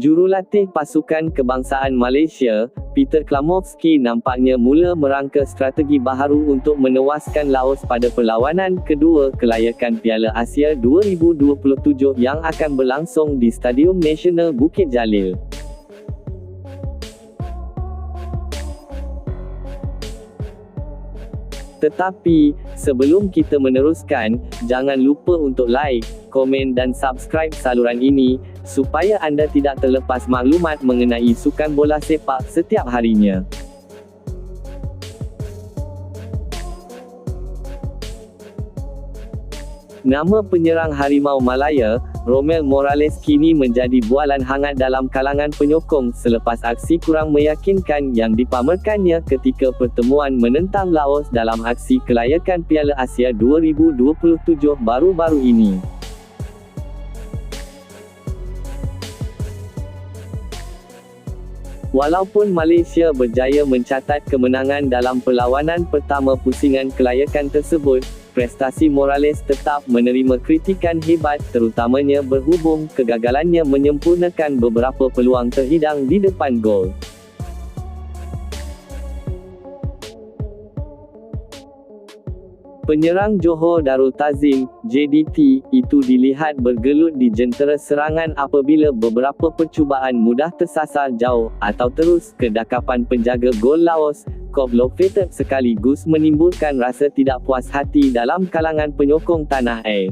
Jurulatih pasukan kebangsaan Malaysia, Peter Klamovski nampaknya mula merangka strategi baharu untuk menewaskan Laos pada perlawanan kedua kelayakan Piala Asia 2027 yang akan berlangsung di Stadium Nasional Bukit Jalil. Tetapi, sebelum kita meneruskan, jangan lupa untuk like, komen dan subscribe saluran ini, supaya anda tidak terlepas maklumat mengenai sukan bola sepak setiap harinya. Nama penyerang Harimau Malaya, Romel Morales kini menjadi bualan hangat dalam kalangan penyokong selepas aksi kurang meyakinkan yang dipamerkannya ketika pertemuan menentang Laos dalam aksi kelayakan Piala Asia 2027 baru-baru ini. Walaupun Malaysia berjaya mencatat kemenangan dalam perlawanan pertama pusingan kelayakan tersebut, prestasi Morales tetap menerima kritikan hebat terutamanya berhubung kegagalannya menyempurnakan beberapa peluang terhidang di depan gol. Penyerang Johor Darul Tazim, JDT, itu dilihat bergelut di jentera serangan apabila beberapa percubaan mudah tersasar jauh, atau terus, ke dakapan penjaga gol Laos, Koblo Fated sekaligus menimbulkan rasa tidak puas hati dalam kalangan penyokong tanah air.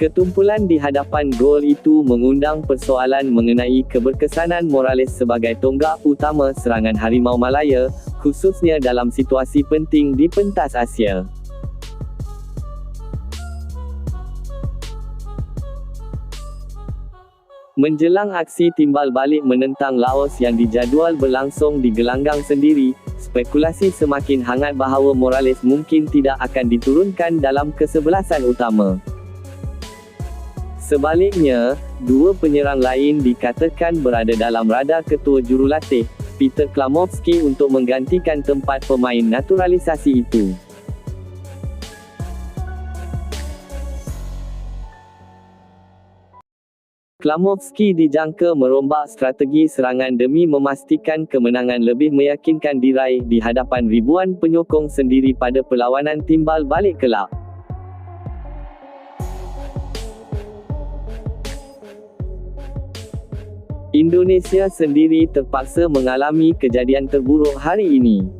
Ketumpulan di hadapan gol itu mengundang persoalan mengenai keberkesanan Morales sebagai tonggak utama serangan Harimau Malaya, khususnya dalam situasi penting di pentas Asia. Menjelang aksi timbal balik menentang Laos yang dijadual berlangsung di gelanggang sendiri, spekulasi semakin hangat bahawa Morales mungkin tidak akan diturunkan dalam kesebelasan utama. Sebaliknya, dua penyerang lain dikatakan berada dalam radar ketua jurulatih, Peter Klamovski untuk menggantikan tempat pemain naturalisasi itu. Klamovski dijangka merombak strategi serangan demi memastikan kemenangan lebih meyakinkan diraih di hadapan ribuan penyokong sendiri pada perlawanan timbal balik kelab. Indonesia sendiri terpaksa mengalami kejadian terburuk hari ini.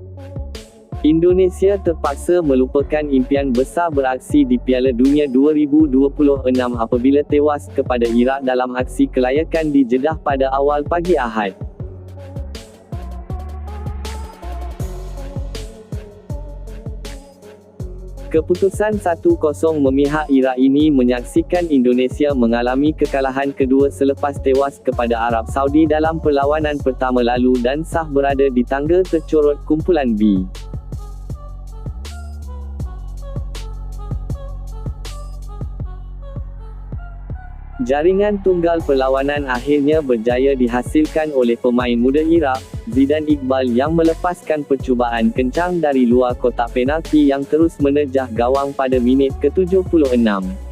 Indonesia terpaksa melupakan impian besar beraksi di Piala Dunia 2026 apabila tewas kepada Iraq dalam aksi kelayakan di Jeddah pada awal pagi Ahad. Keputusan 1-0 memihak Iraq ini menyaksikan Indonesia mengalami kekalahan kedua selepas tewas kepada Arab Saudi dalam perlawanan pertama lalu dan sah berada di tangga tercorot kumpulan B. Jaringan tunggal perlawanan akhirnya berjaya dihasilkan oleh pemain muda Iraq, Zidane Iqbal yang melepaskan percubaan kencang dari luar kotak penalti yang terus menerjah gawang pada minit ke-76.